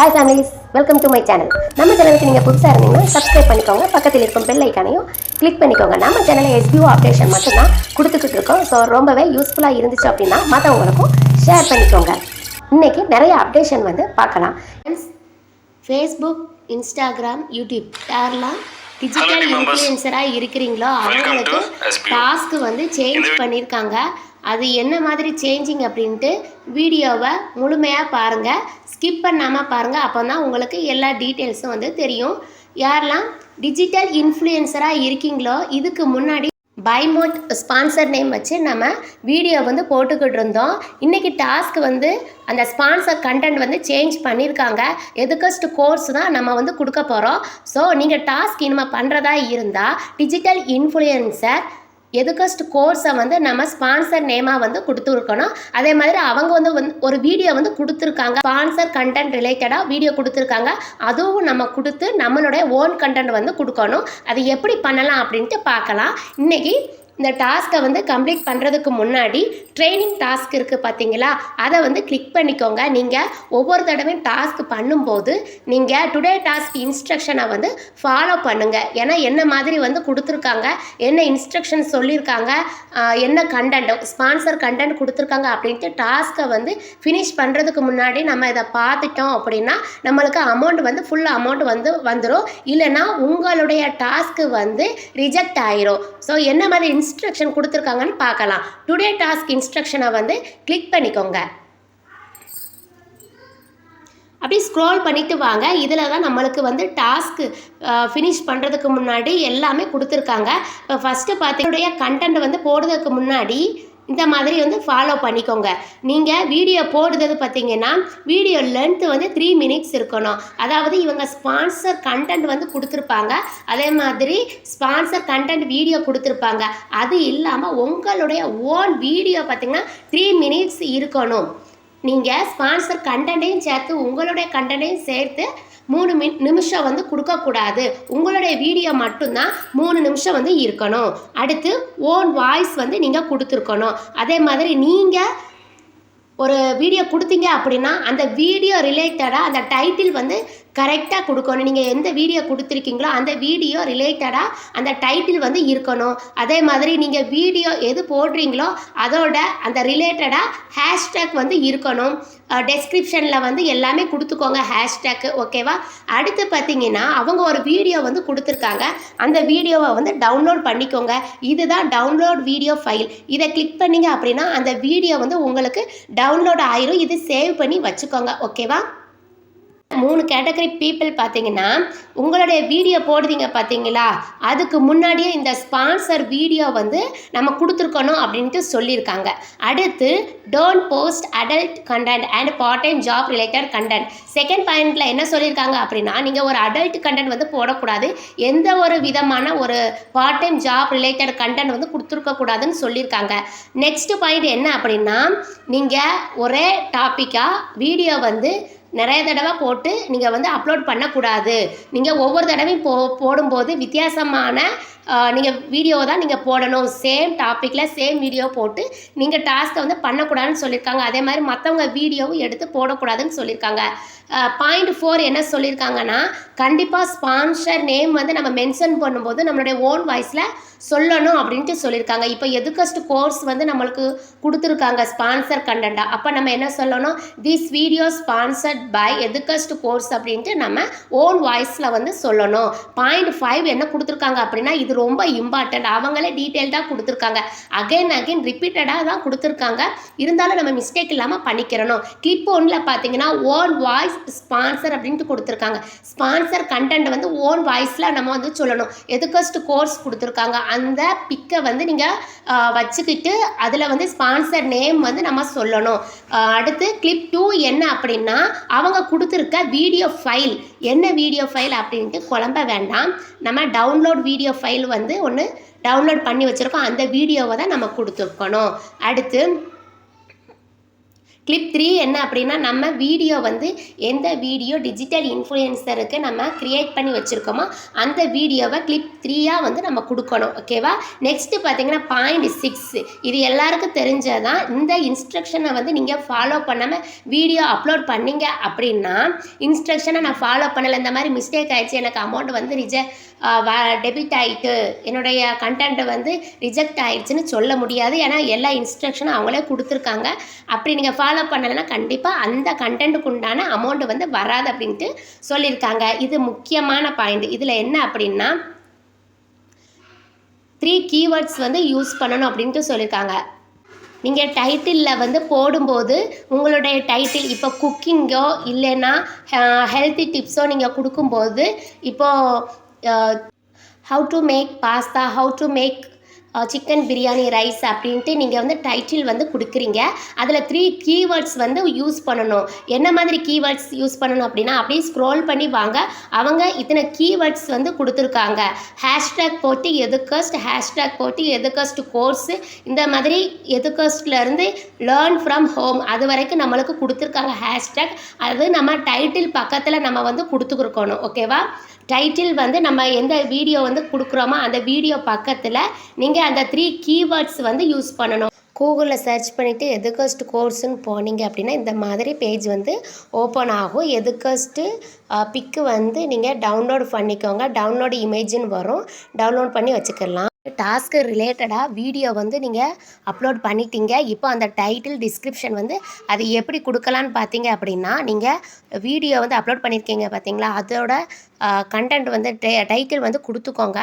Hi families welcome to my channel நம்ம சேனலுக்கு நீங்கள் புதுசாக இருந்தீங்கன்னா சப்ஸ்கிரைப் பண்ணிக்கோங்க. பக்கத்தில் இருக்கும் பெல் ஐக்கானையும் கிளிக் பண்ணிக்கோங்க. நம்ம சேனலில் எஸ்பிஓ அப்டேஷன் மட்டும்தான் கொடுத்துக்கிட்டு இருக்கோம். ஸோ ரொம்பவே யூஸ்ஃபுல்லாக இருந்துச்சு அப்படின்னா மற்றவங்களுக்கும் ஷேர் பண்ணிக்கோங்க. இன்னைக்கு நிறைய அப்டேஷன் வந்து பார்க்கலாம். ஃபேஸ்புக் இன்ஸ்டாகிராம் யூடியூப் யாரெல்லாம் டிஜிட்டல். இன்ஃப்ளூயன்சராக இருக்கிறீங்களோ அவங்களுக்கு SBO. டாஸ்க் வந்து சேஞ்ச் பண்ணியிருக்காங்க. அது என்ன மாதிரி சேஞ்சிங் அப்படின்ட்டு வீடியோவை முழுமையாக பாருங்கள் ஸ்கிப் பண்ணாமல் பாருங்கள் அப்போ தான் உங்களுக்கு எல்லா டீட்டெயில்ஸும் வந்து தெரியும். யாரெல்லாம் டிஜிட்டல் இன்ஃப்ளூயன்சராக இருக்கீங்களோ இதுக்கு முன்னாடி பைமோட் ஸ்பான்சர் நேம் வச்சு நம்ம வீடியோ வந்து போட்டுக்கிட்டு இருந்தோம். இன்றைக்கி டாஸ்க் வந்து அந்த ஸ்பான்சர் கண்டென்ட் வந்து சேஞ்ச் பண்ணியிருக்காங்க. எதுக்கஸ்ட் கோர்ஸ் தான் நம்ம வந்து கொடுக்க போகிறோம் ஸோ நீங்கள் டாஸ்க் இனிமேல் பண்ணுறதா இருந்தால் டிஜிட்டல் இன்ஃப்ளூயன்சர் எதுக்கஸ்ட் கோர்ஸை வந்து நம்ம ஸ்பான்சர் நேமாக வந்து கொடுத்துருக்கணும். அதே மாதிரி அவங்க வந்து வந்து ஒரு வீடியோ வந்து கொடுத்துருக்காங்க. ஸ்பான்சர் கண்டென்ட் ரிலேட்டடாக வீடியோ கொடுத்துருக்காங்க. அதுவும் நம்ம கொடுத்து நம்மளுடைய ஓன் கண்டென்ட் வந்து கொடுக்கணும். அது எப்படி பண்ணலாம் அப்படின்ட்டு பார்க்கலாம். இன்றைக்கி இந்த டாஸ்க்கை வந்து கம்ப்ளீட் பண்ணுறதுக்கு முன்னாடி ட்ரைனிங் டாஸ்க் இருக்குது பார்த்தீங்களா அதை வந்து கிளிக் பண்ணிக்கோங்க. நீங்கள் ஒவ்வொரு தடவையும் டாஸ்க் பண்ணும்போது நீங்கள் டுடே டாஸ்க் இன்ஸ்ட்ரக்ஷனை வந்து ஃபாலோ பண்ணுங்கள் ஏன்னா என்ன மாதிரி வந்து கொடுத்துருக்காங்க என்ன இன்ஸ்ட்ரக்ஷன் சொல்லியிருக்காங்க என்ன கண்டென்ட் ஸ்பான்சர் கண்டென்ட் கொடுத்துருக்காங்க அப்படின்ட்டு டாஸ்க்கை வந்து ஃபினிஷ் பண்ணுறதுக்கு முன்னாடி நம்ம இதை பார்த்துட்டோம் அப்படின்னா நம்மளுக்கு அமௌண்ட் வந்து ஃபுல் அமௌண்ட் வந்து வந்துடும் இல்லைன்னா உங்களுடைய டாஸ்க்கு வந்து ரிஜெக்ட் ஆயிரும். ஸோ என்ன மாதிரி இன்ஸ் இன்ஸ்ட்ரக்ஷன் கொடுத்துருக்காங்கன்னு பார்க்கலாம். டுடே டாஸ்க் இன்ஸ்ட்ரக்ஷனை வந்து கிளிக் பண்ணிக்கோங்க. அப்படியே ஸ்க்ரோல் பண்ணிட்டு வாங்க. இதில் தான் நம்மளுக்கு வந்து டாஸ்க்கு ஃபினிஷ் பண்ணுறதுக்கு முன்னாடி எல்லாமே கொடுத்துருக்காங்க. இப்போ ஃபஸ்ட்டு பார்த்தீங்கன்னா கண்டென்ட் வந்து போடுறதுக்கு முன்னாடி இந்த மாதிரி வந்து ஃபாலோ பண்ணிக்கோங்க. நீங்கள் வீடியோ போடுறது பார்த்தீங்கன்னா வீடியோ லென்த்து வந்து த்ரீ மினிட்ஸ் இருக்கணும். அதாவது இவங்க ஸ்பான்சர் கண்டென்ட் வந்து கொடுத்துருப்பாங்க. அதே மாதிரி ஸ்பான்சர் கண்டென்ட் வீடியோ கொடுத்துருப்பாங்க. அது இல்லாமல் உங்களுடைய ஓன் வீடியோ பார்த்தீங்கன்னா த்ரீ மினிட்ஸ் இருக்கணும். நீங்கள் ஸ்பான்சர் கண்டென்ட்டையும் சேர்த்து உங்களுடைய கண்டென்ட்டையும் சேர்த்து மூணு மின் நிமிஷம் வந்து கொடுக்கக்கூடாது. உங்களுடைய வீடியோ மட்டும்தான் மூணு நிமிஷம் வந்து இருக்கணும். அடுத்து ஓன் வாய்ஸ் வந்து நீங்கள் கொடுத்துருக்கணும். அதே மாதிரி நீங்கள் ஒரு வீடியோ கொடுத்தீங்க அப்படின்னா அந்த வீடியோ ரிலேட்டடாக அந்த டைட்டில் வந்து கரெக்டாக கொடுக்கணும். நீங்கள் எந்த வீடியோ கொடுத்துருக்கீங்களோ அந்த வீடியோ ரிலேட்டடாக அந்த டைட்டில் வந்து இருக்கணும். அதே மாதிரி நீங்கள் வீடியோ எது போடுறீங்களோ அதோட அந்த ரிலேட்டடாக ஹேஷ்டேக் வந்து இருக்கணும். டெஸ்கிரிப்ஷனில் வந்து எல்லாமே கொடுத்துக்கோங்க ஹேஷ்டேக்கு ஓகேவா அடுத்து பார்த்தீங்கன்னா அவங்க ஒரு வீடியோ வந்து கொடுத்துருக்காங்க. அந்த வீடியோவை வந்து டவுன்லோட் பண்ணிக்கோங்க. இதுதான் டவுன்லோட் வீடியோ ஃபைல் இதை கிளிக் பண்ணீங்க அப்படின்னா அந்த வீடியோ வந்து உங்களுக்கு டவுன்லோட் ஆயிரும். இது சேவ் பண்ணி வச்சுக்கோங்க ஓகேவா மூணு கேட்டகரி பீப்புள் பார்த்தீங்கன்னா உங்களுடைய வீடியோ போடுறீங்க பார்த்தீங்களா? அதுக்கு முன்னாடியே இந்த ஸ்பான்சர் வீடியோ வந்து நம்ம கொடுத்துருக்கணும் அப்படின்ட்டு சொல்லியிருக்காங்க. அடுத்து don't post adult content and part time job related content second பாயிண்ட்டில் என்ன சொல்லியிருக்காங்க அப்படின்னா நீங்கள் ஒரு அடல்ட் கண்டென்ட் வந்து போடக்கூடாது. எந்த ஒரு விதமான ஒரு part time job related content வந்து கொடுத்துருக்கக்கூடாதுன்னு சொல்லியிருக்காங்க. நெக்ஸ்ட் பாயிண்ட் என்ன அப்படின்னா நீங்கள் ஒரே டாப்பிக்காக வீடியோ வந்து நிறைய தடவை போட்டு நீங்கள் வந்து அப்லோட் பண்ணக்கூடாது. நீங்கள் ஒவ்வொரு தடவையும் போ போடும்போது வித்தியாசமான நீங்கள் வீடியோ தான் நீங்கள் போடணும். சேம் டாப்பிக்கில் சேம் வீடியோ போட்டு நீங்கள் டாஸ்க்கை வந்து பண்ணக்கூடாதுன்னு சொல்லியிருக்காங்க. அதே மாதிரி மற்றவங்க வீடியோவும் எடுத்து போடக்கூடாதுன்னு சொல்லியிருக்காங்க. பாயிண்ட் ஃபோர் என்ன சொல்லியிருக்காங்கன்னா கண்டிப்பாக ஸ்பான்சர் நேம் வந்து நம்ம மென்ஷன் பண்ணும்போது நம்மளுடைய ஓன் வாய்ஸில் சொல்லணும் அப்படின்ட்டு சொல்லியிருக்காங்க. இப்போ எதுக்கஸ்ட் கோர்ஸ் வந்து நம்மளுக்கு கொடுத்துருக்காங்க ஸ்பான்சர் கண்டென்ட்டாக அப்போ நம்ம என்ன சொல்லணும்? This video sponsored by Educast course அப்படின்ட்டு நம்ம ஓன் வாய்ஸில் வந்து சொல்லணும். பாயிண்ட் ஃபைவ் என்ன கொடுத்துருக்காங்க அப்படின்னா இது ரொம்ப இம்பார்ட்டண்ட் அவங்களே டீட்டெயில்டாக கொடுத்துருக்காங்க. அகைன் அகைன் ரிப்பீட்டடாக தான் கொடுத்துருக்காங்க. இருந்தாலும் நம்ம மிஸ்டேக் இல்லாமல் பண்ணிக்கிறணும். கிளிப் ஒன்றில் பார்த்தீங்கன்னா ஓன் வாய்ஸ் ஸ்பான்சர் அப்படின்ட்டு கொடுத்துருக்காங்க. ஸ்பான்சர் கண்டென்ட் வந்து ஓன் வாய்ஸில் நம்ம வந்து சொல்லணும். எதுக்கஸ்ட் கோர்ஸ் கொடுத்துருக்காங்க? அந்த பிக்கை வந்து நீங்கள் வச்சுக்கிட்டு அதில் வந்து ஸ்பான்சர் நேம் வந்து நம்ம சொல்லணும். அடுத்து கிளிப் டூ என்ன அப்படின்னா அவங்க கொடுத்துருக்க வீடியோ ஃபைல் என்ன வீடியோ ஃபைல் அப்படின்ட்டு குழம்ப வேண்டாம். நம்ம டவுன்லோட் வீடியோ ஃபைல் வந்து ஒன்று டவுன்லோட் பண்ணி வச்சுருக்கோம். அந்த வீடியோவை தான் நம்ம கொடுத்துருக்கணும். அடுத்து கிளிப் த்ரீ என்ன அப்படின்னா நம்ம வீடியோ வந்து எந்த வீடியோ டிஜிட்டல் இன்ஃப்ளூயன்சருக்கு நம்ம க்ரியேட் பண்ணி வச்சுருக்கோமோ அந்த வீடியோவை கிளிப் த்ரீயாக வந்து நம்ம கொடுக்கணும். ஓகேவா நெக்ஸ்ட்டு பார்த்தீங்கன்னா பாயிண்ட் சிக்ஸ் இது எல்லாருக்கும் தெரிஞ்சதான் இந்த இன்ஸ்ட்ரக்ஷனை வந்து நீங்கள் ஃபாலோ பண்ணாமல் வீடியோ அப்லோட் பண்ணீங்க அப்படின்னா இன்ஸ்ட்ரக்ஷனை நான் ஃபாலோ பண்ணலை இந்த மாதிரி மிஸ்டேக் ஆயிடுச்சு எனக்கு அமௌண்ட் வந்து ரிஜெக்ட் டெபிட் ஆகிட்டு என்னுடைய கண்டென்ட் வந்து ரிஜெக்ட் ஆயிடுச்சுன்னு சொல்ல முடியாது. ஏன்னா எல்லா இன்ஸ்ட்ரக்ஷனும் அவங்களே கொடுத்துருக்காங்க. அப்படி நீங்கள் ஃபாலோ பண்ணலைன்னா கண்டிப்பாக அந்த கண்டென்ட்டுக்கு உண்டான அமௌண்ட் வந்து வராது அப்படின்ட்டு சொல்லியிருக்காங்க. இது முக்கியமான பாயிண்ட் இதில் என்ன அப்படின்னா த்ரீ கீவேர்ட்ஸ் வந்து யூஸ் பண்ணணும் அப்படின்ட்டு சொல்லியிருக்காங்க. நீங்கள் டைட்டிலில் வந்து போடும்போது உங்களுடைய டைட்டில் இப்போ குக்கிங்கோ இல்லைன்னா ஹெல்த்தி டிப்ஸோ நீங்கள் கொடுக்கும்போது இப்போது Uh, how to make pasta how to make chicken biryani rice அப்படின்ட்டு நீங்கள் வந்து டைட்டில் வந்து கொடுக்குறீங்க. அதில் த்ரீ கீவேர்ட்ஸ் வந்து யூஸ் பண்ணணும். என்ன மாதிரி கீவேர்ட்ஸ் யூஸ் பண்ணணும் அப்படின்னா அப்படியே ஸ்க்ரோல் பண்ணி வாங்க. அவங்க இத்தனை கீவேர்ட்ஸ் வந்து கொடுத்துருக்காங்க. ஹேஷ்டேக் போட்டு எதுக்கஸ்ட் ஹேஷ்டேக் போட்டு எதுக்கஸ்ட் கோர்ஸு இந்த மாதிரி எதுக்கஸ்ட்லேருந்து லேர்ன் ஃப்ரம் ஹோம் அது வரைக்கும் நம்மளுக்கு கொடுத்துருக்காங்க ஹேஷ்டேக் அது நம்ம டைட்டில் பக்கத்தில் நம்ம வந்து கொடுத்துருக்கணும். ஓகேவா டைட்டில் வந்து நம்ம எந்த வீடியோ வந்து கொடுக்குறோமோ அந்த வீடியோ பக்கத்தில் நீங்கள் அந்த த்ரீ கீவேர்ட்ஸ் வந்து யூஸ் பண்ணணும். கூகுளில் சர்ச் பண்ணிவிட்டு எதுக்கஸ்ட் கோர்ஸுன்னு போனீங்க அப்படின்னா இந்த மாதிரி பேஜ் வந்து ஓப்பன் ஆகும். எதுக்கஸ்ட்டு பிக்கு வந்து நீங்கள் டவுன்லோட் பண்ணிக்கோங்க. டவுன்லோடு இமேஜுன்னு வரும். டவுன்லோட் பண்ணி வச்சுக்கலாம். டாஸ்க்கு ரிலேட்டடாக வீடியோ வந்து நீங்கள் அப்லோட் பண்ணிட்டீங்க. இப்போ அந்த டைட்டில் டிஸ்கிரிப்ஷன் வந்து அது எப்படி கொடுக்கலான்னு பார்த்தீங்க அப்படின்னா நீங்கள் வீடியோ வந்து அப்லோட் பண்ணியிருக்கீங்க பார்த்தீங்களா? அதோட கண்டென்ட் வந்து டைட்டில் வந்து கொடுத்துக்கோங்க.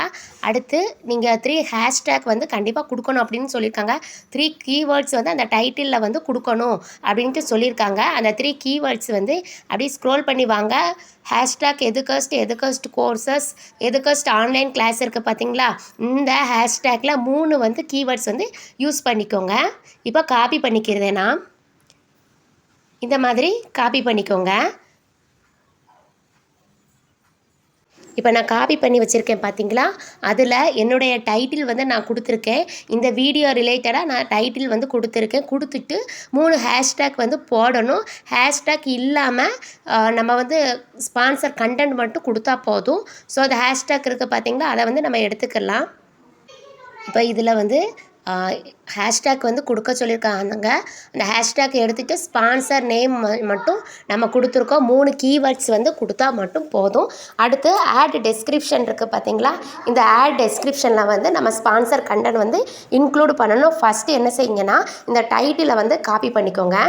அடுத்து நீங்கள் த்ரீ ஹேஷ்டேக் வந்து கண்டிப்பாக கொடுக்கணும் அப்படின்னு சொல்லியிருக்காங்க. த்ரீ கீவேர்ட்ஸ் வந்து அந்த டைட்டிலில் வந்து கொடுக்கணும் அப்படின்ட்டு சொல்லியிருக்காங்க. அந்த த்ரீ கீவேர்ட்ஸ் வந்து அப்படியே ஸ்க்ரோல் பண்ணி வாங்க. Hashtag Educast Educast courses Educast online class இருக்குது பார்த்தீங்களா இந்த ஹேஷ்டேக்கில் மூணு வந்து கீவேர்ட்ஸ் வந்து யூஸ் பண்ணிக்கோங்க. இப்போ காப்பி பண்ணிக்கிறதே நான். இந்த மாதிரி காப்பி பண்ணிக்கோங்க. இப்போ நான் காப்பி பண்ணி வச்சுருக்கேன் பார்த்தீங்களா அதில் என்னுடைய டைட்டில் வந்து நான் கொடுத்துருக்கேன். இந்த வீடியோ ரிலேட்டடாக நான் டைட்டில் வந்து கொடுத்துருக்கேன். கொடுத்துட்டு மூணு ஹேஷ்டேக் வந்து போடணும். ஹேஷ்டேக் இல்லாமல் நம்ம வந்து ஸ்பான்சர் கண்டென்ட் மட்டும் கொடுத்தா போதும். ஸோ அந்த ஹேஷ்டேக் இருக்குது பார்த்தீங்களா அதை வந்து நம்ம எடுத்துக்கலாம். இப்போ இதில் வந்து ஹேஷ்டேக் வந்து கொடுக்க சொல்லியிருக்காங்க அந்த ஹேஷ்டேக் எடுத்துகிட்டு ஸ்பான்சர் நேம் மட்டும் நம்ம கொடுத்துருக்கோம். மூணு கீவேர்ட்ஸ் வந்து கொடுத்தா மட்டும் போதும். அடுத்து ஆட் டெஸ்கிரிப்ஷன் இருக்குது பார்த்தீங்களா இந்த ஆட் டெஸ்கிரிப்ஷனில் வந்து நம்ம ஸ்பான்சர் கண்டென்ட் வந்து இன்க்ளூட் பண்ணணும். ஃபஸ்ட்டு என்ன செய்யுங்கன்னா இந்த டைட்டிலை வந்து காப்பி பண்ணிக்கோங்க.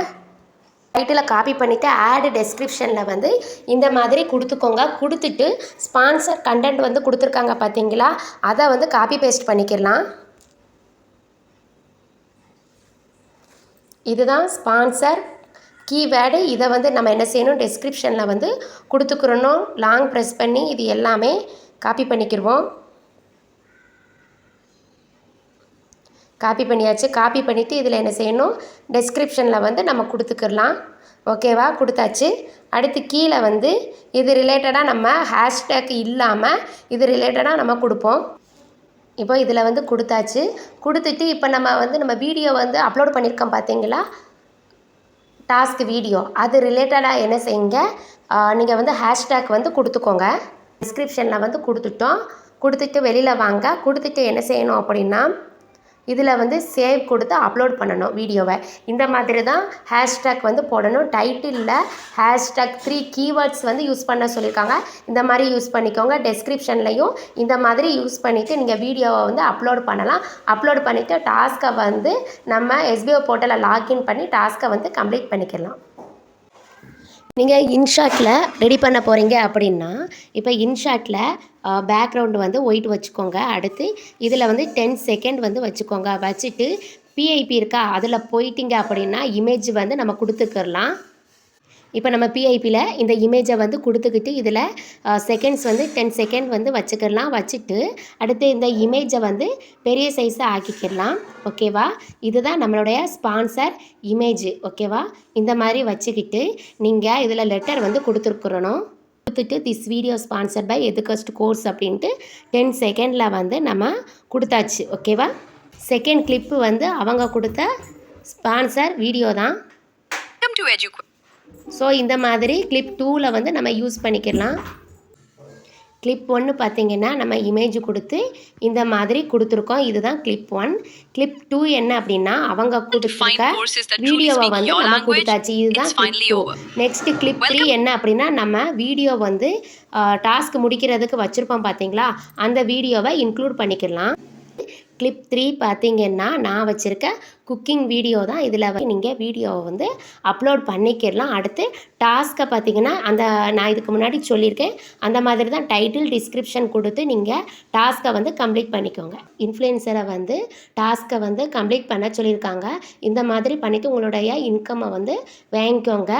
டைட்டில் காப்பி பண்ணிவிட்டு ஆடு டெஸ்கிரிப்ஷனில் வந்து இந்த மாதிரி கொடுத்துக்கோங்க. கொடுத்துட்டு ஸ்பான்சர் கண்டென்ட் வந்து கொடுத்துருக்காங்க பார்த்தீங்களா அதை வந்து காப்பி பேஸ்ட் பண்ணிக்கிடலாம். இதுதான் ஸ்பான்சர் கீவேர்டு இதை வந்து நம்ம என்ன செய்யணும்? டெஸ்கிரிப்ஷனில் வந்து கொடுத்துக்கிறணும். லாங் ப்ரெஸ் பண்ணி இது எல்லாமே காப்பி பண்ணிக்கிடுவோம் காப்பி பண்ணியாச்சு. காப்பி பண்ணிவிட்டு இதில் என்ன செய்யணும்? டெஸ்கிரிப்ஷனில் வந்து நம்ம கொடுத்துக்கிடலாம். ஓகேவா கொடுத்தாச்சு. அடுத்து கீழே வந்து இது ரிலேட்டடாக நம்ம ஹேஷ்டேக் இல்லாமல் இது ரிலேட்டடாக நம்ம கொடுப்போம். இப்போ இதில் வந்து கொடுத்தாச்சு. கொடுத்துட்டு இப்போ நம்ம வந்து நம்ம வீடியோ வந்து அப்லோட் பண்ணியிருக்கோம் பார்த்தீங்களா? டாஸ்க் வீடியோ அது ரிலேட்டடாக என்ன செய்யுங்க? நீங்கள் வந்து ஹேஷ்டேக் வந்து கொடுத்துக்கோங்க. டிஸ்கிரிப்ஷனில் வந்து கொடுத்துட்டோம். கொடுத்துட்டு வெளியில் வாங்க. கொடுத்துட்டு என்ன செய்யணும் அப்படின்னா இதில் வந்து சேவ் கொடுத்து அப்லோட் பண்ணணும் வீடியோவை. இந்த மாதிரி தான் ஹேஷ்டேக் வந்து போடணும். டைட்டிலில் ஹேஷ்டேக் த்ரீ கீவேர்ட்ஸ் வந்து யூஸ் பண்ண சொல்லியிருக்காங்க. இந்த மாதிரி யூஸ் பண்ணிக்கோங்க. டெஸ்கிரிப்ஷன்லையும் இந்த மாதிரி யூஸ் பண்ணிவிட்டு நீங்கள் வீடியோவை வந்து அப்லோட் பண்ணலாம். அப்லோட் பண்ணிவிட்டு டாஸ்க்கை வந்து நம்ம எஸ்பிஓ போர்ட்டலில் லாக்இன் பண்ணி டாஸ்க்கை வந்து கம்ப்ளீட் பண்ணிக்கலாம். நீங்கள் இன்ஷாட்டில் ரெடி பண்ண போகிறீங்க அப்படின்னா இப்போ இன்ஷாட்டில் பேக்ரவுண்டு வந்து ஒயிட் வச்சுக்கோங்க. அடுத்து இதில் வந்து டென் செகண்ட் வந்து வச்சுக்கோங்க. வச்சுட்டு பிஐபி இருக்கா? அதில் போயிட்டீங்க அப்படின்னா இமேஜ் வந்து நம்ம கொடுத்துக்கிறலாம் இப்போ நம்ம பிஐபியில் இந்த இமேஜை வந்து கொடுத்துக்கிட்டு இதில் செகண்ட்ஸ் வந்து டென் செகண்ட் வந்து வச்சுக்கிடலாம். வச்சுட்டு அடுத்து இந்த இமேஜை வந்து பெரிய சைஸாக ஆக்கிக்கிடலாம். ஓகேவா? இதுதான் நம்மளுடைய ஸ்பான்சர் இமேஜ் ஓகேவா? இந்த மாதிரி வச்சுக்கிட்டு நீங்கள் இதில் லெட்டர் வந்து கொடுத்துருக்குறணும் கொடுத்துட்டு this video sponsor by Educast course அப்படின்ட்டு டென் செகண்டில் வந்து நம்ம கொடுத்தாச்சு ஓகேவா? செகண்ட் கிளிப்பு வந்து அவங்க கொடுத்த ஸ்பான்சர் வீடியோ தான். ஸோ இந்த மாதிரி கிளிப் டூவில் வந்து நம்ம யூஸ் பண்ணிக்கலாம். கிளிப் ஒன்று பார்த்தீங்கன்னா நம்ம இமேஜ் கொடுத்து இந்த மாதிரி கொடுத்துருக்கோம். இதுதான் கிளிப் ஒன் கிளிப் டூ என்ன அப்படின்னா அவங்க கொடுத்துருக்க வீடியோவை வந்து நம்ம கொடுத்தாச்சு. இதுதான். நெக்ஸ்ட் கிளிப் த்ரீ என்ன அப்படின்னா நம்ம வீடியோ வந்து டாஸ்க் முடிக்கிறதுக்கு வச்சுருப்போம் பார்த்தீங்களா அந்த வீடியோவை இன்க்ளூட் பண்ணிக்கலாம். கிளிப் த்ரீ பார்த்தீங்கன்னா நான் வச்சுருக்க குக்கிங் வீடியோ தான் இதில் வந்து நீங்கள் வீடியோவை வந்து அப்லோட் பண்ணிக்கிடலாம். அடுத்து டாஸ்க்கை பார்த்தீங்கன்னா அந்த நான் இதுக்கு முன்னாடி சொல்லியிருக்கேன். அந்த மாதிரி தான் டைட்டில் டிஸ்கிரிப்ஷன் கொடுத்து நீங்கள் டாஸ்க்கை வந்து கம்ப்ளீட் பண்ணிக்கோங்க. இன்ஃப்ளூயன்சரை வந்து டாஸ்க்கை வந்து கம்ப்ளீட் பண்ண சொல்லியிருக்காங்க. இந்த மாதிரி பண்ணிவிட்டு உங்களுடைய இன்கம்மை வந்து வாங்கிக்கோங்க.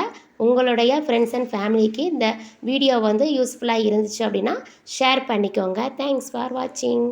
உங்களுடைய ஃப்ரெண்ட்ஸ் அண்ட் ஃபேமிலிக்கு இந்த வீடியோ வந்து யூஸ்ஃபுல்லாக இருந்துச்சு அப்படின்னா ஷேர் பண்ணிக்கோங்க. தேங்க்ஸ் ஃபார் வாட்சிங்